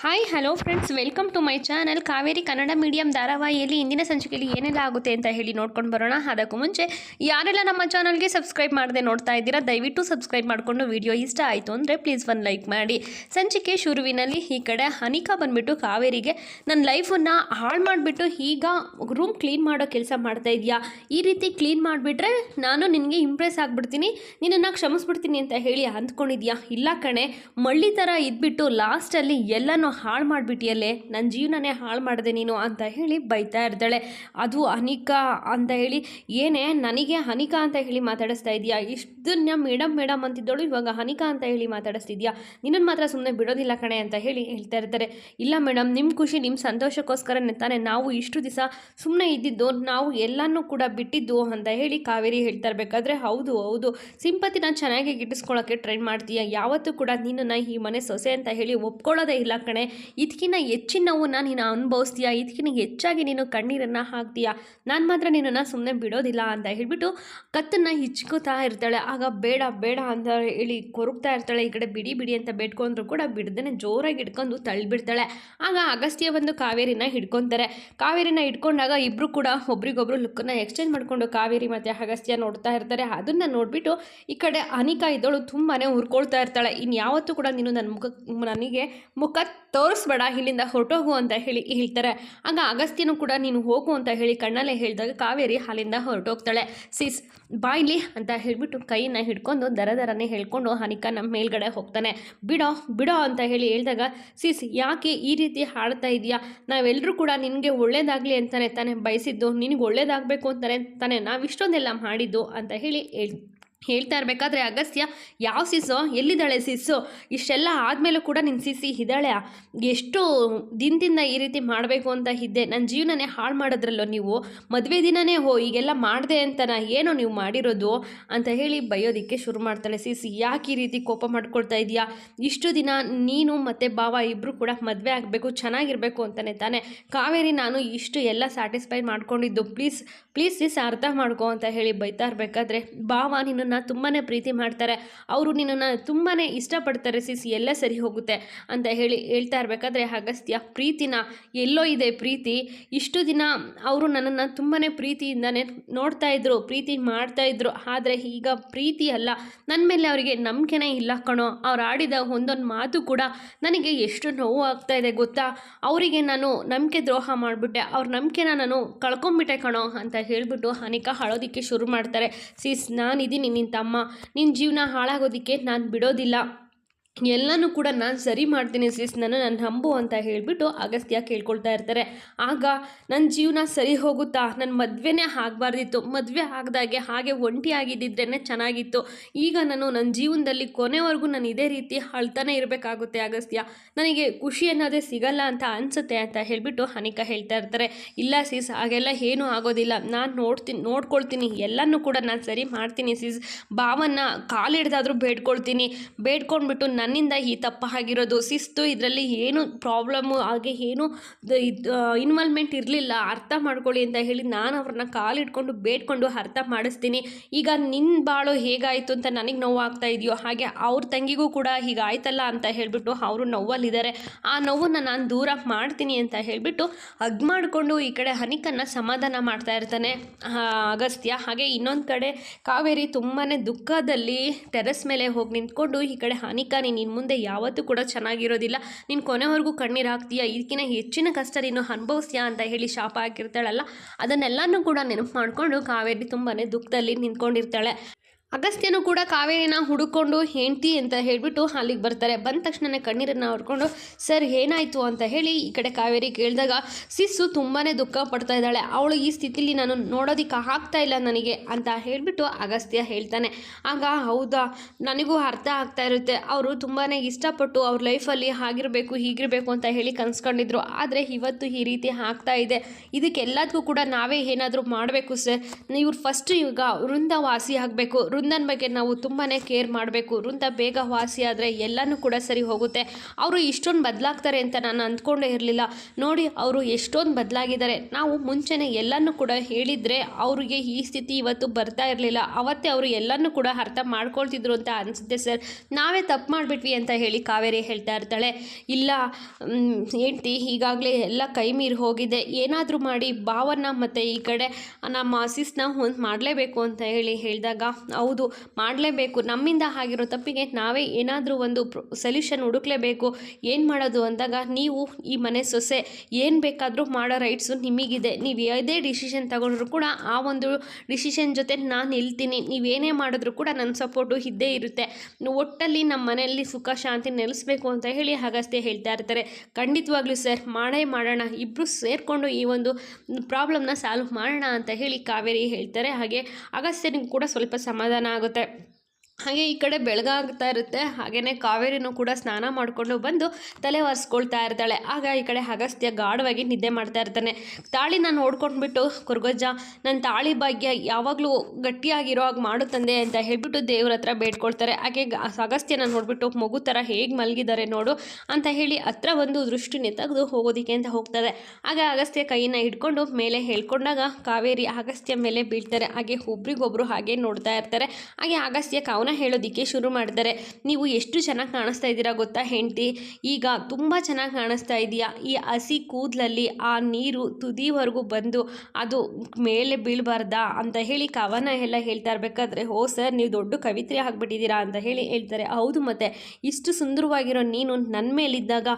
Hi hello friends welcome to my channel Kaveri Kannada medium ಧಾರಾವಾಹಿಯಲ್ಲಿ ಇಂದಿನ ಸಂಚಿಕೆಯಲ್ಲಿ ಏನೆಲ್ಲ ಆಗುತ್ತೆ ಅಂತ ಹೇಳಿ ನೋಡ್ಕೊಂಡು ಬರೋಣ. ಅದಕ್ಕೂ ಮುಂಚೆ ಯಾರೆಲ್ಲ ನಮ್ಮ ಚಾನಲ್ಗೆ ಸಬ್ಸ್ಕ್ರೈಬ್ ಮಾಡದೆ ನೋಡ್ತಾ ಇದ್ದೀರಾ, ದಯವಿಟ್ಟು ಸಬ್ಸ್ಕ್ರೈಬ್ ಮಾಡಿಕೊಂಡು ವಿಡಿಯೋ ಇಷ್ಟ ಆಯಿತು ಅಂದರೆ ಪ್ಲೀಸ್ ಒಂದು ಲೈಕ್ ಮಾಡಿ. ಸಂಚಿಕೆ ಶುರುವಿನಲ್ಲಿ ಈ ಕಡೆ ಹನಿಕಾ ಬಂದ್ಬಿಟ್ಟು ಕಾವೇರಿಗೆ, ನನ್ನ ಲೈಫನ್ನು ಹಾಳು ಮಾಡಿಬಿಟ್ಟು ಈಗ ರೂಮ್ ಕ್ಲೀನ್ ಮಾಡೋ ಕೆಲಸ ಮಾಡ್ತಾ ಇದೆಯಾ? ಈ ರೀತಿ ಕ್ಲೀನ್ ಮಾಡಿಬಿಟ್ರೆ ನಾನು ನಿನಗೆ ಇಂಪ್ರೆಸ್ ಆಗಿಬಿಡ್ತೀನಿ, ನಿನ್ನನ್ನು ಕ್ಷಮಿಸ್ಬಿಡ್ತೀನಿ ಅಂತ ಹೇಳಿ ಅಂದ್ಕೊಂಡಿದ್ಯಾ? ಇಲ್ಲ ಕಣೆ, ಮಳ್ಳಿ ಥರ ಇದ್ಬಿಟ್ಟು ಲಾಸ್ಟಲ್ಲಿ ಎಲ್ಲನೂ ಹಾಳು ಮಾಡಿಬಿಟ್ಟಿಯಲ್ಲೇ? ನನ್ನ ಜೀವನನೇ ಹಾಳು ಮಾಡಿದೆ ನೀನು ಅಂತ ಹೇಳಿ ಬೈತಾ ಇರ್ತಾಳೆ. ಅದು ಅನಿಕಾ ಅಂತ ಹೇಳಿ, ಏನೇ ನನಗೆ ಹನಿಕಾ ಅಂತ ಹೇಳಿ ಮಾತಾಡಿಸ್ತಾ ಇದೆಯಾ? ಇಷ್ಟನ್ನ ಮೇಡಮ್ ಮೇಡಮ್ ಅಂತಿದ್ದಳು, ಇವಾಗ ಹನಿಕಾ ಅಂತ ಹೇಳಿ ಮಾತಾಡಿಸ್ತಿದ್ಯಾ? ನಿನ್ನನ್ನು ಮಾತ್ರ ಸುಮ್ಮನೆ ಬಿಡೋದಿಲ್ಲ ಕಣೆ ಅಂತ ಹೇಳಿ ಹೇಳ್ತಾ ಇರ್ತಾರೆ. ಇಲ್ಲ ಮೇಡಮ್ ನಿಮ್ಮ ಖುಷಿ ನಿಮ್ಮ ಸಂತೋಷಕ್ಕೋಸ್ಕರ ತಾನೇ. ನಾವು ಇಷ್ಟು ದಿವಸ ಸುಮ್ಮನೆ ಇದ್ದಿದ್ದು, ನಾವು ಎಲ್ಲನೂ ಕೂಡ ಬಿಟ್ಟಿದ್ದು ಅಂತ ಹೇಳಿ ಕಾವೇರಿ ಹೇಳ್ತಾ ಇರಬೇಕಾದ್ರೆ ಹೌದು ಹೌದು. ಸಿಂಪತಿನ ಚೆನ್ನಾಗಿ ಗಿಟ್ಟಿಸ್ಕೊಳ್ಳೋಕ್ಕೆ ಟ್ರೈ ಮಾಡ್ತೀಯಾ? ಯಾವತ್ತೂ ಕೂಡ ನಿನ್ನನ್ನು ಈ ಮನೆ ಸೊಸೆ ಅಂತ ಹೇಳಿ ಒಪ್ಕೊಳ್ಳೋದೇ ಇಲ್ಲ ಕಣೆ. ಇದಕ್ಕಿಂತ ಹೆಚ್ಚಿನ ನೋವನ್ನ ನೀನು ಅನುಭವಿಸ್ತೀಯ? ಇದಕ್ಕಿಂತ ಹೆಚ್ಚಾಗಿ ನೀನು ಕಣ್ಣೀರನ್ನು ಹಾಕ್ತೀಯ? ನಾನು ಮಾತ್ರ ನಿನ್ನನ್ನು ಸುಮ್ಮನೆ ಬಿಡೋದಿಲ್ಲ ಅಂತ ಹೇಳಿಬಿಟ್ಟು ಕತ್ತನ್ನು ಹಿಚ್ಕೋತಾ ಇರ್ತಾಳೆ. ಆಗ ಬೇಡ ಬೇಡ ಅಂತ ಹೇಳಿ ಕೊರಗ್ತಾ ಇರ್ತಾಳೆ. ಈ ಕಡೆ ಬಿಡಿ ಬಿಡಿ ಅಂತ ಬೇಡ್ಕೊಂಡ್ರು ಕೂಡ ಬಿಡ್ದೇ ಜೋರಾಗಿ ಹಿಡ್ಕೊಂಡು ತಳ್ಳಿಬಿಡ್ತಾಳೆ ಆಗ ಅಗಸ್ತ್ಯ ಬಂದು ಕಾವೇರಿನ ಹಿಡ್ಕೊತಾರೆ. ಕಾವೇರಿನ ಹಿಡ್ಕೊಂಡಾಗ ಇಬ್ಬರು ಕೂಡ ಒಬ್ರಿಗೊಬ್ರು ಲುಕ್ಕನ್ನು ಎಕ್ಸ್ಚೇಂಜ್ ಮಾಡಿಕೊಂಡು ಕಾವೇರಿ ಮತ್ತು ಅಗಸ್ತ್ಯ ನೋಡ್ತಾ ಇರ್ತಾರೆ. ಅದನ್ನು ನೋಡಿಬಿಟ್ಟು ಈ ಕಡೆ ಅನಿಕಾ ಇದ್ದಳು ತುಂಬಾ ಹುರ್ಕೊಳ್ತಾ ಇರ್ತಾಳೆ. ಇನ್ನು ಯಾವತ್ತೂ ಕೂಡ ನೀನು ನನ್ನ ಮುಖ, ನನಗೆ ಮುಖ ತೋರಿಸ್ಬೇಡ, ಇಲ್ಲಿಂದ ಹೊರಟೋಗು ಅಂತ ಹೇಳಿ ಹೇಳ್ತಾರೆ. ಆಗ ಅಗಸ್ತ್ಯನು ಕೂಡ, ನೀನು ಹೋಗು ಅಂತ ಹೇಳಿ ಕಣ್ಣಲ್ಲೇ ಹೇಳಿದಾಗ ಕಾವೇರಿ ಅಲ್ಲಿಂದ ಹೊರಟೋಗ್ತಾಳೆ. ಸಿಸ್, ಬಾಯ್ಲಿ ಅಂತ ಹೇಳಿಬಿಟ್ಟು ಕೈಯನ್ನ ಹಿಡ್ಕೊಂಡು ದರ ದರನೇ ಹೇಳ್ಕೊಂಡು ಹನಿಕ ನಮ್ಮ ಮೇಲ್ಗಡೆ ಹೋಗ್ತಾನೆ. ಬಿಡೋ ಬಿಡೋ ಅಂತ ಹೇಳಿ ಹೇಳಿದಾಗ, ಸಿಸ್, ಯಾಕೆ ಈ ರೀತಿ ಹಾಡ್ತಾ ಇದೆಯಾ ನಾವೆಲ್ಲರೂ ಕೂಡ ನಿನಗೆ ಒಳ್ಳೇದಾಗಲಿ ಅಂತಾನೆ ತಾನೇ ಬಯಸಿದ್ದು. ನಿನಗೆ ಒಳ್ಳೇದಾಗಬೇಕು ಅಂತಾನೆ ತಾನೇ ನಾವು ಇಷ್ಟೊಂದೆಲ್ಲ ಮಾಡಿದ್ದು ಅಂತ ಹೇಳಿ ಹೇಳಿ ಹೇಳ್ತಾ ಇರಬೇಕಾದ್ರೆ ಅಗಸ್ತ್ಯ ಯಾವ ಸಿಸ್ಸು ಎಲ್ಲಿದ್ದಾಳೆ ಸಿಸ್ಸು ಇಷ್ಟೆಲ್ಲ ಆದಮೇಲೂ ಕೂಡ ನಿನ್ನ ಸಿಸಿ ಇದ್ದಾಳೆ. ಎಷ್ಟು ದಿನದಿಂದ ಈ ರೀತಿ ಮಾಡಬೇಕು ಅಂತ ಇದ್ದೆ. ನನ್ನ ಜೀವನನೇ ಹಾಳು ಮಾಡಿದ್ರಲ್ಲೋ ನೀವು? ಮದುವೆ ದಿನನೇ ಹೋ, ಈಗೆಲ್ಲ ಮಾಡಿದೆ ನಾ ಏನೋ ನೀವು ಮಾಡಿರೋದು ಅಂತ ಹೇಳಿ ಬೈಯೋದಕ್ಕೆ ಶುರು ಮಾಡ್ತಾಳೆ ಸಿಸಿ. ಯಾಕೆ ಈ ರೀತಿ ಕೋಪ ಮಾಡ್ಕೊಳ್ತಾ ಇದೆಯಾ ಇಷ್ಟು ದಿನ ನೀನು ಮತ್ತು ಭಾವ ಇಬ್ಬರು ಕೂಡ ಮದುವೆ ಆಗಬೇಕು, ಚೆನ್ನಾಗಿರಬೇಕು ಅಂತಲೇ ತಾನೆ. ಕಾವೇರಿ ನಾನು ಇಷ್ಟು ಎಲ್ಲ ಸ್ಯಾಟಿಸ್ಫೈ ಮಾಡ್ಕೊಂಡಿದ್ದು. ಪ್ಲೀಸ್ ಪ್ಲೀಸ್ ಸಿಸ್ ಅರ್ಥ ಮಾಡ್ಕೋ ಅಂತ ಹೇಳಿ ಬೈತಾ ಇರಬೇಕಾದ್ರೆ ಭಾವ ನಿನ್ನನ್ನು ತುಂಬಾ ಪ್ರೀತಿ ಮಾಡ್ತಾರೆ. ಅವರು ನಿನ್ನನ್ನು ತುಂಬಾ ಇಷ್ಟಪಡ್ತಾರೆ. ಸಿಸ್, ಎಲ್ಲ ಸರಿ ಹೋಗುತ್ತೆ ಅಂತ ಹೇಳಿ, ಹೇಳ್ತಾ ಇರಬೇಕಾದ್ರೆ ಅಗಸ್ತ್ಯ, ಪ್ರೀತಿನ ಎಲ್ಲೋ ಇದೆ ಪ್ರೀತಿ. ಇಷ್ಟು ದಿನ ಅವರು ನನ್ನನ್ನು ತುಂಬಾ ಪ್ರೀತಿಯಿಂದನೇ ನೋಡ್ತಾ ಇದ್ರು, ಪ್ರೀತಿ ಮಾಡ್ತಾ ಇದ್ರು. ಆದರೆ ಈಗ ಪ್ರೀತಿ ಅಲ್ಲ. ನನ್ನ ಮೇಲೆ ಅವರಿಗೆ ನಂಬಿಕೆನೇ ಇಲ್ಲ ಕಣೋ. ಅವ್ರು ಆಡಿದ ಒಂದೊಂದು ಮಾತು ಕೂಡ ನನಗೆ ಎಷ್ಟು ನೋವು ಆಗ್ತಾ ಇದೆ ಗೊತ್ತಾ? ಅವರಿಗೆ ನಾನು ನಂಬಿಕೆ ದ್ರೋಹ ಮಾಡಿಬಿಟ್ಟೆ. ಅವ್ರ ನಂಬಿಕೆನ ನಾನು ಕಳ್ಕೊಂಬಿಟ್ಟೆ ಕಣೋ ಅಂತ ಹೇಳಿಬಿಟ್ಟು ಅನಿಕಾ ಹಾಳೋದಿಕ್ಕೆ ಶುರು ಮಾಡ್ತಾರೆ. ಸೀಸ್, ನಾನಿದ್ದೀನಿ ನಿನ್ನ ತಮ್ಮ ನಿನ್ನ ಜೀವನ ಹಾಳಾಗೋದಕ್ಕೆ ನಾನು ಬಿಡೋದಿಲ್ಲ. ಎಲ್ಲನೂ ಕೂಡ ನಾನು ಸರಿ ಮಾಡ್ತೀನಿ ಸಿಸ್ ನಾನು ನನ್ನ ಹಂಬು ಅಂತ ಹೇಳಿಬಿಟ್ಟು ಅಗಸ್ತ್ಯ ಕೇಳ್ಕೊಳ್ತಾ ಇರ್ತಾರೆ. ಆಗ ನನ್ನ ಜೀವನ ಸರಿ ಹೋಗುತ್ತಾ? ನನ್ನ ಮದುವೆನೇ ಆಗಬಾರ್ದಿತ್ತು. ಮದುವೆ ಆಗದಾಗೆ ಹಾಗೆ ಒಂಟಿಯಾಗಿದ್ದಿದ್ರೇ ಚೆನ್ನಾಗಿತ್ತು. ಈಗ ನಾನು ನನ್ನ ಜೀವನದಲ್ಲಿ ಕೊನೆವರೆಗೂ ನಾನು ಇದೇ ರೀತಿ ಅಳ್ತಾನೆ ಇರಬೇಕಾಗುತ್ತೆ ಅಗಸ್ತ್ಯ. ನನಗೆ ಖುಷಿ ಅನ್ನೋದೇ ಸಿಗಲ್ಲ ಅಂತ ಅನಿಸುತ್ತೆ ಅಂತ ಹೇಳಿಬಿಟ್ಟು ಅನಿಕಾ ಹೇಳ್ತಾ ಇರ್ತಾರೆ. ಇಲ್ಲ ಸಿಸ್ ಹಾಗೆಲ್ಲ ಏನೂ ಆಗೋದಿಲ್ಲ. ನಾನು ನೋಡ್ತೀನಿ, ನೋಡ್ಕೊಳ್ತೀನಿ. ಎಲ್ಲನೂ ಕೂಡ ನಾನು ಸರಿ ಮಾಡ್ತೀನಿ ಸಿಸ್ ಭಾವನ್ನ ಕಾಲಿಡ್ದಾದ್ರೂ ಬೇಡ್ಕೊಳ್ತೀನಿ. ಬೇಡ್ಕೊಂಡ್ಬಿಟ್ಟು ನನ್ನಿಂದ ಈ ತಪ್ಪಾಗಿರೋದು ಶಿಸ್ತು ಇದರಲ್ಲಿ ಏನು ಪ್ರಾಬ್ಲಮ್ಮು ಹಾಗೆ ಏನು ಇನ್ವಾಲ್ವ್ಮೆಂಟ್ ಇರಲಿಲ್ಲ, ಅರ್ಥ ಮಾಡ್ಕೊಳ್ಳಿ ಅಂತ ಹೇಳಿ ನಾನು ಅವ್ರನ್ನ ಕಾಲಿಟ್ಕೊಂಡು ಬೇಡ್ಕೊಂಡು ಅರ್ಥ ಮಾಡಿಸ್ತೀನಿ. ಈಗ ನಿನ್ನ ಬಾಳು ಹೇಗಾಯಿತು ಅಂತ ನನಗೆ ನೋವಾಗ್ತಾ ಇದೆಯೋ, ಹಾಗೆ ಅವ್ರ ತಂಗಿಗೂ ಕೂಡ ಹೀಗಾಯ್ತಲ್ಲ ಅಂತ ಹೇಳಿಬಿಟ್ಟು ಅವರು ನೋವಲ್ಲಿದ್ದಾರೆ ಆ ನೋವನ್ನು ನಾನು ದೂರ ಮಾಡ್ತೀನಿ ಅಂತ ಹೇಳಿಬಿಟ್ಟು ಅಗ್ ಮಾಡಿಕೊಂಡು ಈ ಕಡೆ ಹನಿಕನ್ನು ಸಮಾಧಾನ ಮಾಡ್ತಾ ಇರ್ತಾನೆ ಅಗಸ್ತ್ಯ. ಹಾಗೆ ಇನ್ನೊಂದು ಕಡೆ ಕಾವೇರಿ ತುಂಬಾ ದುಃಖದಲ್ಲಿ ಟೆರೆಸ್ ಮೇಲೆ ಹೋಗಿ ನಿಂತ್ಕೊಂಡು ಈ ಕಡೆ ಹನಿಕ ಇನ್ನು ಮುಂದೆ ಯಾವತ್ತೂ ಕೂಡ ಚೆನ್ನಾಗಿರೋದಿಲ್ಲ. ನೀನು ಕೊನೆವರೆಗೂ ಕಣ್ಣೀರು ಹಾಕ್ತೀಯಾ? ಇದಕ್ಕಿಂತ ಹೆಚ್ಚಿನ ಕಷ್ಟ ನೀನು ಅನುಭವಿಸ್ತೀಯಾ ಅಂತ ಹೇಳಿ ಶಾಪ ಹಾಕಿರ್ತಾಳಲ್ಲ. ಅದನ್ನೆಲ್ಲನೂ ಕೂಡ ನೆನಪು ಮಾಡಿಕೊಂಡು ಕಾವೇರಿ ತುಂಬಾ ದುಃಖದಲ್ಲಿ ನಿಂತ್ಕೊಂಡಿರ್ತಾಳೆ. ಅಗಸ್ತ್ಯನು ಕೂಡ ಕಾವೇರಿನ ಹುಡುಕೊಂಡು ಹೆಂಡ್ತಿ ಅಂತ ಹೇಳಿಬಿಟ್ಟು ಅಲ್ಲಿಗೆ ಬರ್ತಾರೆ. ಬಂದ ತಕ್ಷಣನೇ ಕಣ್ಣೀರನ್ನು ಹೊಡ್ಕೊಂಡು, ಸರ್, ಏನಾಯಿತು? ಅಂತ ಹೇಳಿ ಈ ಕಡೆ ಕಾವೇರಿ ಕೇಳಿದಾಗ ಸಿಸ್ಸು ತುಂಬಾ ದುಃಖ ಪಡ್ತಾ ಇದ್ದಾಳೆ. ಅವಳು ಈ ಸ್ಥಿತಿಲಿ ನಾನು ನೋಡೋದಕ್ಕೆ ಆಗ್ತಾ ಇಲ್ಲ ನನಗೆ ಅಂತ ಹೇಳಿಬಿಟ್ಟು ಅಗಸ್ತ್ಯ ಹೇಳ್ತಾನೆ. ಆಗ, ಹೌದಾ? ನನಗೂ ಅರ್ಥ ಆಗ್ತಾ ಇರುತ್ತೆ. ಅವರು ತುಂಬಾ ಇಷ್ಟಪಟ್ಟು ಅವ್ರ ಲೈಫಲ್ಲಿ ಹಾಗಿರಬೇಕು ಹೀಗಿರಬೇಕು ಅಂತ ಹೇಳಿ ಕನ್ಸ್ಕೊಂಡಿದ್ರು. ಆದರೆ ಇವತ್ತು ಈ ರೀತಿ ಆಗ್ತಾ ಇದೆ. ಇದಕ್ಕೆಲ್ಲದಕ್ಕೂ ಕೂಡ ನಾವೇ ಏನಾದರೂ ಮಾಡಬೇಕು, ಸರ್. ಇವ್ರು ಫಸ್ಟ್ ಈಗ ವೃಂದವಾಸಿ ಆಗಬೇಕು. ವೃಂದನ ಬಗ್ಗೆ ನಾವು ತುಂಬಾ ಕೇರ್ ಮಾಡಬೇಕು. ವೃಂದ ಬೇಗ ವಾಸಿ ಆದರೆ ಎಲ್ಲನೂ ಕೂಡ ಸರಿ ಹೋಗುತ್ತೆ. ಅವರು ಇಷ್ಟೊಂದು ಬದಲಾಗ್ತಾರೆ ಅಂತ ನಾನು ಅಂದ್ಕೊಂಡೇ ಇರಲಿಲ್ಲ. ನೋಡಿ, ಅವರು ಎಷ್ಟೊಂದು ಬದಲಾಗಿದ್ದಾರೆ. ನಾವು ಮುಂಚೆನೇ ಎಲ್ಲನೂ ಕೂಡ ಹೇಳಿದರೆ ಅವರಿಗೆ ಈ ಸ್ಥಿತಿ ಇವತ್ತು ಬರ್ತಾ ಇರಲಿಲ್ಲ. ಅವತ್ತೇ ಅವರು ಎಲ್ಲನೂ ಕೂಡ ಅರ್ಥ ಮಾಡ್ಕೊಳ್ತಿದ್ರು ಅಂತ ಅನಿಸುತ್ತೆ ಸರ್. ನಾವೇ ತಪ್ಪು ಮಾಡಿಬಿಟ್ವಿ ಅಂತ ಹೇಳಿ ಕಾವೇರಿ ಹೇಳ್ತಾ ಇರ್ತಾಳೆ. ಇಲ್ಲ ಹೆಂಡ್ತಿ ಈಗಾಗಲೇ ಎಲ್ಲ ಕೈ ಮೀರಿ ಹೋಗಿದೆ. ಏನಾದರೂ ಮಾಡಿ ಭಾವನ ಮತ್ತು ಈ ಕಡೆ ನಮ್ಮ ಸಿಸ್ನ ಒಂದು ಮಾಡಲೇಬೇಕು ಅಂತ ಹೇಳಿ ಹೇಳಿದಾಗ ಹೌದು, ಮಾಡಲೇಬೇಕು. ನಮ್ಮಿಂದ ಆಗಿರೋ ತಪ್ಪಿಗೆ ನಾವೇ ಏನಾದರೂ ಒಂದು ಸೊಲ್ಯೂಷನ್ ಹುಡುಕ್ಲೇಬೇಕು. ಏನು ಮಾಡೋದು ಅಂದಾಗ ನೀವು ಈ ಮನೆ ಸೊಸೆ, ಏನು ಬೇಕಾದರೂ ಮಾಡೋ ರೈಟ್ಸು ನಿಮಗಿದೆ. ನೀವು ಯಾವುದೇ ಡಿಸಿಷನ್ ತಗೊಂಡ್ರು ಕೂಡ ಆ ಒಂದು ಡಿಸಿಷನ್ ಜೊತೆ ನಾನು ನಿಲ್ತೀನಿ. ನೀವೇನೇ ಮಾಡಿದ್ರು ಕೂಡ ನನ್ನ ಸಪೋರ್ಟು ಇದ್ದೇ ಇರುತ್ತೆ. ಒಟ್ಟಲ್ಲಿ ನಮ್ಮ ಮನೆಯಲ್ಲಿ ಸುಖ, ಶಾಂತಿ ನೆಲೆಸಬೇಕು ಅಂತ ಹೇಳಿ ಹಾಗಷ್ಟೇ ಹೇಳ್ತಾ ಇರ್ತಾರೆ. ಖಂಡಿತವಾಗ್ಲೂ ಸರ್, ಮಾಡೇ ಮಾಡೋಣ. ಇಬ್ಬರು ಸೇರಿಕೊಂಡು ಈ ಒಂದು ಪ್ರಾಬ್ಲಮ್ನ ಸಾಲ್ವ್ ಮಾಡೋಣ ಅಂತ ಹೇಳಿ ಕಾವೇರಿ ಹೇಳ್ತಾರೆ. ಹಾಗೆ ಅಗಸ್ತ್ಯನಿಗೆ ಕೂಡ ಸ್ವಲ್ಪ ಸಮಾಧಾನ ಆಗುತ್ತೆ. ಹಾಗೆ ಈ ಕಡೆ ಬೆಳಗಾಗ್ತಾ ಇರುತ್ತೆ. ಹಾಗೆಯೇ ಕಾವೇರಿನೂ ಕೂಡ ಸ್ನಾನ ಮಾಡಿಕೊಂಡು ಬಂದು ತಲೆ ಒರೆಸ್ಕೊಳ್ತಾ ಇರ್ತಾಳೆ. ಆಗ ಈ ಕಡೆ ಅಗಸ್ತ್ಯ ಗಾಢವಾಗಿ ನಿದ್ದೆ ಮಾಡ್ತಾ ಇರ್ತಾನೆ. ತಾಳಿನ ನೋಡ್ಕೊಂಡ್ಬಿಟ್ಟು ಕುರ್ಗೊಜ್ಜ ನನ್ನ ತಾಳಿ ಭಾಗ್ಯ ಯಾವಾಗಲೂ ಗಟ್ಟಿಯಾಗಿರೋ ಹಾಗೆ ಮಾಡು ತಂದೆ ಅಂತ ಹೇಳ್ಬಿಟ್ಟು ದೇವ್ರ ಹತ್ರ ಬೇಡ್ಕೊಳ್ತಾರೆ. ಹಾಗೆ ಅಗಸ್ತ್ಯನ ನೋಡ್ಬಿಟ್ಟು ಮಗು ಥರ ಹೇಗೆ ಮಲಗಿದ್ದಾರೆ ನೋಡು ಅಂತ ಹೇಳಿ ಹತ್ರ ಒಂದು ದೃಷ್ಟಿನೇ ತೆಗೆದು ಹೋಗೋದಿಕ್ಕೆ ಅಂತ ಹೋಗ್ತದೆ. ಆಗ ಅಗಸ್ತ್ಯ ಕೈನ ಹಿಡ್ಕೊಂಡು ಮೇಲೆ ಹೇಳ್ಕೊಂಡಾಗ ಕಾವೇರಿ ಅಗಸ್ತ್ಯ ಮೇಲೆ ಬೀಳ್ತಾರೆ. ಹಾಗೆ ಒಬ್ರಿಗೊಬ್ರು ಹಾಗೆ ನೋಡ್ತಾ ಇರ್ತಾರೆ. ಹಾಗೆ ಅಗಸ್ತ್ಯ ಕವನ ಹೇಳೋದಿಕ್ಕೆ ಶುರು ಮಾಡ್ತಾರೆ ನೀವು ಎಷ್ಟು ಚೆನ್ನಾಗಿ ಕಾಣಿಸ್ತಾ ಇದ್ದೀರಾ ಗೊತ್ತಾ ಹೆಂಡತಿ? ಈಗ ತುಂಬ ಚೆನ್ನಾಗಿ ಕಾಣಿಸ್ತಾ ಇದೆಯಾ? ಈ ಹಸಿ ಕೂದಲಲ್ಲಿ ಆ ನೀರು ತುದಿವರೆಗೂ ಬಂದು ಅದು ಮೇಲೆ ಬೀಳಬಾರ್ದಾ ಅಂತ ಹೇಳಿ ಕವನ ಎಲ್ಲ ಹೇಳ್ತಾ ಇರಬೇಕಾದ್ರೆ ಓ ಸರ್, ನೀವು ದೊಡ್ಡ ಕವಿತ್ರಿ ಆಗಿಬಿಟ್ಟಿದ್ದೀರಾ ಅಂತ ಹೇಳಿ ಹೇಳ್ತಾರೆ. ಹೌದು ಮತ್ತೆ, ಇಷ್ಟು ಸುಂದರವಾಗಿರೋ ನೀನು ನನ್ನ ಮೇಲಿದ್ದಾಗ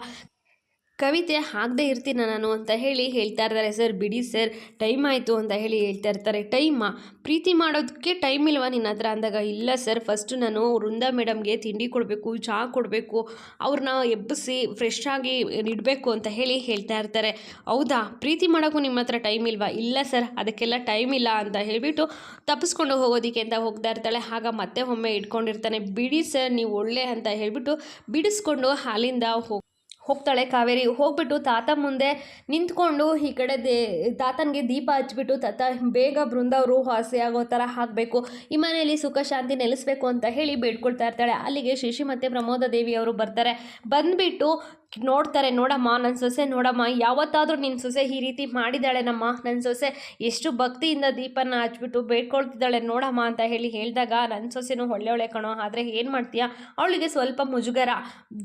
ಕವಿತೆ ಆಗದೆ ಇರ್ತೀನ ನಾನು ಅಂತ ಹೇಳಿ ಹೇಳ್ತಾ ಇರ್ತಾರೆ, ಸರ್, ಬಿಡಿ ಸರ್, ಟೈಮ್ ಆಯಿತು ಅಂತ ಹೇಳಿ ಹೇಳ್ತಾ ಇರ್ತಾರೆ. ಟೈಮಾ? ಪ್ರೀತಿ ಮಾಡೋದಕ್ಕೆ ಟೈಮ್ ಇಲ್ವಾ ನಿನ್ನ ಹತ್ರ? ಅಂದಾಗ, ಇಲ್ಲ ಸರ್, ಫಸ್ಟು ನಾನು ವೃಂದ ಮೇಡಮ್ಗೆ ತಿಂಡಿ ಕೊಡಬೇಕು ಚಹಾ ಕೊಡಬೇಕು, ಅವ್ರನ್ನ ಎಬ್ಬಿಸಿ ಫ್ರೆಶ್ ಆಗಿ ಇಡಬೇಕು ಅಂತ ಹೇಳಿ ಹೇಳ್ತಾ ಇರ್ತಾರೆ. ಹೌದಾ? ಪ್ರೀತಿ ಮಾಡೋಕ್ಕೂ ನಿಮ್ಮ ಹತ್ರ ಟೈಮ್ ಇಲ್ವಾ? ಇಲ್ಲ ಸರ್, ಅದಕ್ಕೆಲ್ಲ ಟೈಮ್ ಇಲ್ಲ ಅಂತ ಹೇಳಿಬಿಟ್ಟು ತಪ್ಪಿಸ್ಕೊಂಡು ಹೋಗೋದಕ್ಕೆ ಅಂತ ಹೋಗ್ತಾ ಇರ್ತಾಳೆ. ಆಗ ಮತ್ತೆ ಒಮ್ಮೆ ಇಟ್ಕೊಂಡಿರ್ತಾನೆ, ಬಿಡಿ ಸರ್, ನೀವು ಒಳ್ಳೆ ಅಂತ ಹೇಳಿಬಿಟ್ಟು ಬಿಡಿಸ್ಕೊಂಡು ಅಲ್ಲಿಂದ ಹೋಗಿ ಹೋಗ್ತಾಳೆ. ಕಾವೇರಿ ಹೋಗ್ಬಿಟ್ಟು ತಾತ ಮುಂದೆ ನಿಂತ್ಕೊಂಡು ಈ ಕಡೆ ದೇ, ತಾತನಿಗೆ ದೀಪ ಹಚ್ಬಿಟ್ಟು ತಾತ ಬೇಗ ಬೃಂದವರು ವಾಸಿ ಆಗೋ ಥರ ಹಾಕಬೇಕು ಈ ಮನೆಯಲ್ಲಿ ಸುಖ, ಶಾಂತಿ ನೆಲೆಸಬೇಕು ಅಂತ ಹೇಳಿ ಬೇಡ್ಕೊಳ್ತಾ ಇರ್ತಾಳೆ. ಅಲ್ಲಿಗೆ ಶಶಿ ಮತ್ತು ಪ್ರಮೋದ ದೇವಿ ಅವರು ಬರ್ತಾರೆ. ಬಂದ್ಬಿಟ್ಟು ನೋಡ್ತಾರೆ, ನೋಡಮ್ಮ ನನ್ನ ಸೊಸೆ ನೋಡಮ್ಮ, ಯಾವತ್ತಾದರೂ ನಿನ್ನ ಸೊಸೆ ಈ ರೀತಿ ಮಾಡಿದ್ದಾಳೆನಮ್ಮ? ನನ್ನ ಸೊಸೆ ಎಷ್ಟು ಭಕ್ತಿಯಿಂದ ದೀಪನ ಹಚ್ಬಿಟ್ಟು ಬೇಡ್ಕೊಳ್ತಿದ್ದಾಳೆ ನೋಡಮ್ಮ ಅಂತ ಹೇಳಿ ಹೇಳಿದಾಗ ನನ್ನ ಸೊಸೆನೂ ಒಳ್ಳೆ ಒಳ್ಳೆ ಕಣೋ, ಆದರೆ ಏನು ಮಾಡ್ತೀಯಾ? ಅವಳಿಗೆ ಸ್ವಲ್ಪ ಮುಜುಗರ,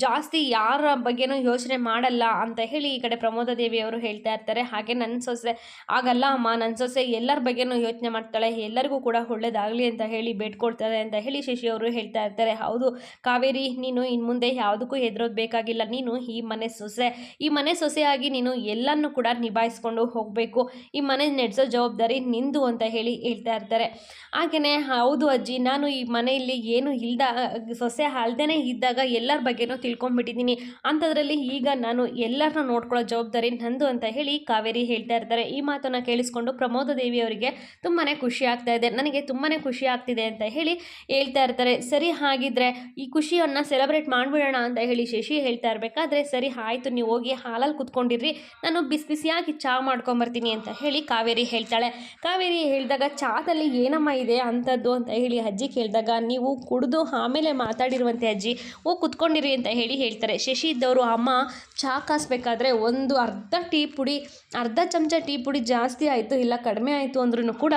ಜಾಸ್ತಿ ಯಾರ ಬಗ್ಗೆನೂ ಯೋಚನೆ ಮಾಡಲ್ಲ ಅಂತ ಹೇಳಿ ಈ ಕಡೆ ಪ್ರಮೋದ ದೇವಿಯವರು ಹೇಳ್ತಾ ಇರ್ತಾರೆ. ಹಾಗೆ ನನ್ನ ಸೊಸೆ ಆಗಲ್ಲ ಅಮ್ಮ ನನ್ನ ಸೊಸೆ ಎಲ್ಲರ ಬಗ್ಗೆನೂ ಯೋಚನೆ ಮಾಡ್ತಾಳೆ, ಎಲ್ಲರಿಗೂ ಕೂಡ ಒಳ್ಳೇದಾಗಲಿ ಅಂತ ಹೇಳಿ ಬೇಡ್ಕೊಳ್ತಾರೆ ಅಂತ ಹೇಳಿ ಶಶಿ ಅವರು ಹೇಳ್ತಾ ಇರ್ತಾರೆ. ಹೌದು, ಕಾವೇರಿ, ನೀನು ಇನ್ನು ಮುಂದೆ ಯಾವುದಕ್ಕೂ ಹೆದರೋದು ಬೇಕಾಗಿಲ್ಲ, ನೀನು ಈ ಮನೆ ಸೊಸೆ, ಈ ಮನೆ ಸೊಸೆಯಾಗಿ ನೀನು ಎಲ್ಲನೂ ಕೂಡ ನಿಭಾಯಿಸ್ಕೊಂಡು ಹೋಗಬೇಕು. ಈ ಮನೆ ನಡೆಸೋ ಜವಾಬ್ದಾರಿ ನಿಂದು ಅಂತ ಹೇಳಿ ಹೇಳ್ತಾ ಇರ್ತಾರೆ. ಹಾಗೆಯೇ ಹೌದು ಅಜ್ಜಿ, ನಾನು ಈ ಮನೆಯಲ್ಲಿ ಏನು ಇಲ್ದ, ಸೊಸೆ ಅಲ್ದೇ ಇದ್ದಾಗ ಎಲ್ಲರ ಬಗ್ಗೆನೂ ತಿಳ್ಕೊಂಡ್ಬಿಟ್ಟಿದ್ದೀನಿ. ಅಂಥದ್ರಲ್ಲಿ ಈಗ ನಾನು ಎಲ್ಲರನ್ನ ನೋಡ್ಕೊಳ್ಳೋ ಜವಾಬ್ದಾರಿ ನಂದು ಅಂತ ಹೇಳಿ ಕಾವೇರಿ ಹೇಳ್ತಾ ಇರ್ತಾರೆ. ಈ ಮಾತನ್ನು ಕೇಳಿಸ್ಕೊಂಡು ಪ್ರಮೋದ ದೇವಿ ಅವರಿಗೆ ತುಂಬಾ ಖುಷಿ ಆಗ್ತಾ ಇದೆ. ನನಗೆ ತುಂಬಾ ಖುಷಿ ಆಗ್ತಿದೆ ಅಂತ ಹೇಳಿ ಹೇಳ್ತಾ ಇರ್ತಾರೆ. ಸರಿ, ಹಾಗಿದ್ರೆ ಈ ಖುಷಿಯನ್ನು ಸೆಲೆಬ್ರೇಟ್ ಮಾಡಿಬಿಡೋಣ ಅಂತ ಹೇಳಿ ಶಶಿ ಹೇಳ್ತಾ ಇರಬೇಕಾದ್ರೆ ಸರಿ ಆಯಿತು, ನೀವು ಹೋಗಿ ಹಾಲಲ್ಲಿ ಕುತ್ಕೊಂಡಿರ್ರಿ. ನಾನು ಬಿಸಿ ಬಿಸಿಯಾಗಿ ಚಹಾ ಮಾಡ್ಕೊಂಬರ್ತೀನಿ ಅಂತ ಹೇಳಿ ಕಾವೇರಿ ಹೇಳ್ತಾಳೆ. ಕಾವೇರಿ ಹೇಳಿದಾಗ ಚಹಾದಲ್ಲಿ ಏನಮ್ಮ ಇದೆ ಅಂಥದ್ದು? ಅಂತ ಹೇಳಿ ಅಜ್ಜಿ ಕೇಳಿದಾಗ, ನೀವು ಕುಡಿದು ಆಮೇಲೆ ಮಾತಾಡಿರುವಂತೆ ಅಜ್ಜಿ. ಓ, ಕುತ್ಕೊಂಡಿರಿ ಅಂತ ಹೇಳಿ ಹೇಳ್ತಾರೆ. ಶಶಿ ಇದ್ದವರು, ಅಮ್ಮ ಚಹಾ ಕಾಸ್ಬೇಕಾದ್ರೆ ಒಂದು ಅರ್ಧ ಟೀ ಪುಡಿ, ಅರ್ಧ ಚಮಚ ಟೀ ಪುಡಿ ಜಾಸ್ತಿ ಆಯಿತು, ಇಲ್ಲ ಕಡಿಮೆ ಆಯಿತು ಅಂದ್ರೂ ಕೂಡ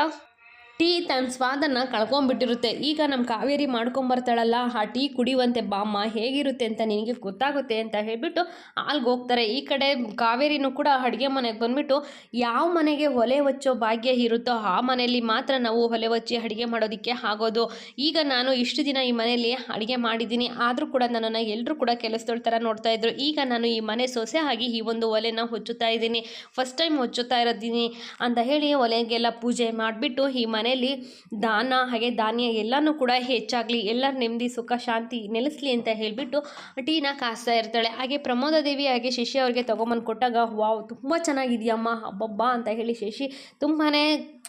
ಟೀ ತನ್ನ ಸ್ವಾದನ್ನು ಕಳ್ಕೊಂಡ್ಬಿಟ್ಟಿರುತ್ತೆ ಈಗ ನಮ್ಮ ಕಾವೇರಿ ಮಾಡ್ಕೊಂಬರ್ತಾಳಲ್ಲ, ಆ ಟೀ ಕುಡಿಯುವಂತೆ ಬಾಮ್ಮ ಹೇಗಿರುತ್ತೆ ಅಂತ ನಿನಗೆ ಗೊತ್ತಾಗುತ್ತೆ ಅಂತ ಹೇಳಿಬಿಟ್ಟು ಅಲ್ಲಿಗೆ ಹೋಗ್ತಾರೆ. ಈ ಕಡೆ ಕಾವೇರಿನೂ ಕೂಡ ಅಡುಗೆ ಮನೆಗೆ ಬಂದುಬಿಟ್ಟು ಯಾವ ಮನೆಗೆ ಒಲೆ ಹೊಚ್ಚೋ ಭಾಗ್ಯ ಇರುತ್ತೋ ಆ ಮನೆಯಲ್ಲಿ ಮಾತ್ರ ನಾವು ಒಲೆ ಹೊಚ್ಚಿ ಅಡುಗೆ ಮಾಡೋದಕ್ಕೆ ಆಗೋದು. ಈಗ ನಾನು ಇಷ್ಟು ದಿನ ಈ ಮನೆಯಲ್ಲಿ ಅಡುಗೆ ಮಾಡಿದ್ದೀನಿ. ಆದರೂ ಕೂಡ ನನ್ನನ್ನು ಎಲ್ಲರೂ ಕೂಡ ಕೆಲಸದೊಳ ಥರ ನೋಡ್ತಾ ಇದ್ರು. ಈಗ ನಾನು ಈ ಮನೆ ಸೊಸೆ ಆಗಿ ಈ ಒಂದು ಒಲೆನ ಹೊಚ್ಚುತ್ತಾ ಇದ್ದೀನಿ. ಫಸ್ಟ್ ಟೈಮ್ ಹೊಚ್ಚುತ್ತಾ ಇರೋದೀನಿ ಅಂತ ಹೇಳಿ ಒಲೆಗೆಲ್ಲ ಪೂಜೆ ಮಾಡಿಬಿಟ್ಟು ಈ ಮನೆಯಲ್ಲಿ ದಾನ ಹಾಗೆ ಧಾನ್ಯ ಎಲ್ಲನೂ ಕೂಡ ಹೆಚ್ಚಾಗಲಿ, ಎಲ್ಲರ ನೆಮ್ಮದಿ, ಸುಖ, ಶಾಂತಿ ನೆಲೆಸಲಿ ಅಂತ ಹೇಳಿಬಿಟ್ಟು ಟೀನ ಕಾಸ್ತಾ ಇರ್ತಾಳೆ. ಹಾಗೆ ಪ್ರಮೋದ ದೇವಿ ಹಾಗೆ ಶಶಿ ಅವ್ರಿಗೆ ತೊಗೊಂಬಂದು ಕೊಟ್ಟಾಗ, ವಾವ್, ತುಂಬ ಚೆನ್ನಾಗಿದೆಯಮ್ಮ ಹಬ್ಬಬ್ಬ ಅಂತ ಹೇಳಿ ಶಶಿ ತುಂಬಾ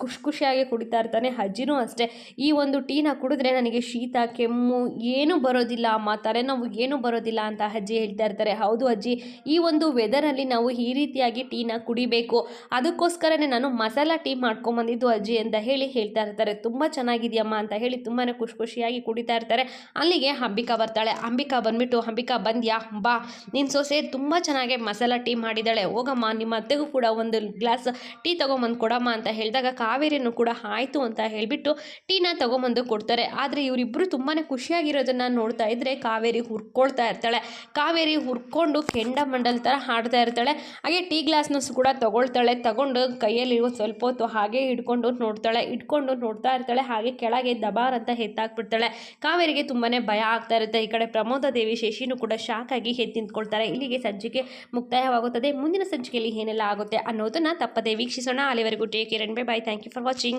ಖುಷಿ ಖುಷಿಯಾಗಿ ಕುಡಿತಾ ಇರ್ತಾನೆ ಅಜ್ಜಿನೂ ಅಷ್ಟೇ. ಈ ಒಂದು ಟೀನ ಕುಡಿದ್ರೆ ನನಗೆ ಶೀತ, ಕೆಮ್ಮು ಏನೂ ಬರೋದಿಲ್ಲ, ಅಮ್ಮ ತಲೆನೋವು ಏನೂ ಬರೋದಿಲ್ಲ ಅಂತ ಅಜ್ಜಿ ಹೇಳ್ತಾ ಇರ್ತಾರೆ. ಹೌದು ಅಜ್ಜಿ, ಈ ಒಂದು ವೆದರಲ್ಲಿ ನಾವು ಈ ರೀತಿಯಾಗಿ ಟೀನ ಕುಡಿಬೇಕು. ಅದಕ್ಕೋಸ್ಕರನೇ ನಾನು ಮಸಾಲ ಟೀ ಮಾಡ್ಕೊಂಬಂದಿದ್ದು ಅಜ್ಜಿ ಅಂತ ಹೇಳಿ ಹೇಳ್ತಾ ಇರ್ತಾರೆ. ತುಂಬ ಚೆನ್ನಾಗಿದೆಯಮ್ಮ ಅಂತ ಹೇಳಿ ತುಂಬಾ ಖುಷಿ ಖುಷಿಯಾಗಿ ಕುಡಿತಾ ಇರ್ತಾರೆ. ಅಲ್ಲಿಗೆ ಅಂಬಿಕಾ ಬರ್ತಾಳೆ. ಅಂಬಿಕಾ ಬಂದ್ಬಿಟ್ಟು, ಅಂಬಿಕಾ ಬಂದ್ಯಾ? ಬಾ. ನಿನ್ನ ಸೊಸೆ ತುಂಬ ಚೆನ್ನಾಗಿ ಮಸಾಲ ಟೀ ಮಾಡಿದ್ದಾಳೆ. ಹೋಗಮ್ಮ, ನಿಮ್ಮ ಅತ್ತೆಗೂ ಕೂಡ ಒಂದು ಗ್ಲಾಸ್ ಟೀ ತಗೊಂಬಂದು ಕೊಡಮ್ಮ ಅಂತ ಹೇಳಿದಾಗ ಕಾವೇರಿನೂ ಕೂಡ ಆಯಿತು ಅಂತ ಹೇಳಿಬಿಟ್ಟು ಟೀನ ತೊಗೊಂಬಂದು ಕೊಡ್ತಾರೆ. ಆದರೆ ಇವರಿಬ್ಬರು ತುಂಬಾ ಖುಷಿಯಾಗಿರೋದನ್ನು ನೋಡ್ತಾ ಇದ್ದರೆ ಕಾವೇರಿ ಹುರ್ಕೊಳ್ತಾ ಇರ್ತಾಳೆ. ಕಾವೇರಿ ಹುರ್ಕೊಂಡು ಕೆಂಡ ಮಂಡಲ್ ಥರ ಹಾಡ್ತಾ ಇರ್ತಾಳೆ. ಹಾಗೆ ಟೀ ಗ್ಲಾಸ್ನ ಕೂಡ ತಗೊಳ್ತಾಳೆ. ತಗೊಂಡು ಕೈಯಲ್ಲಿ ಸ್ವಲ್ಪ ಹೊತ್ತು ಹಾಗೆ ಹಿಡ್ಕೊಂಡು ನೋಡ್ತಾಳೆ. ಇಟ್ಕೊಂಡು ನೋಡ್ತಾ ಇರ್ತಾಳೆ. ಹಾಗೆ ಕೆಳಗೆ ದಬಾರ್ ಅಂತ ಎತ್ತಾಕ್ಬಿಡ್ತಾಳೆ ಕಾವೇರಿಗೆ ತುಂಬಾ ಭಯ ಆಗ್ತಾ ಇರುತ್ತೆ. ಈ ಕಡೆ ಪ್ರಮೋದ ದೇವಿ ಶಶಿನೂ ಕೂಡ ಶಾಕ್ ಆಗಿ ನಿಂತ್ಕೊಳ್ತಾರೆ. ಇಲ್ಲಿಗೆ ಸಂಚಿಕೆ ಮುಕ್ತಾಯವಾಗುತ್ತದೆ. ಮುಂದಿನ ಸಂಚಿಕೆಯಲ್ಲಿ ಏನೆಲ್ಲ ಆಗುತ್ತೆ ಅನ್ನೋದನ್ನು ತಪ್ಪದೆ ವೀಕ್ಷಿಸೋಣ. ಅಲ್ಲಿವರೆಗೂ take care bye bye thank que falou latim.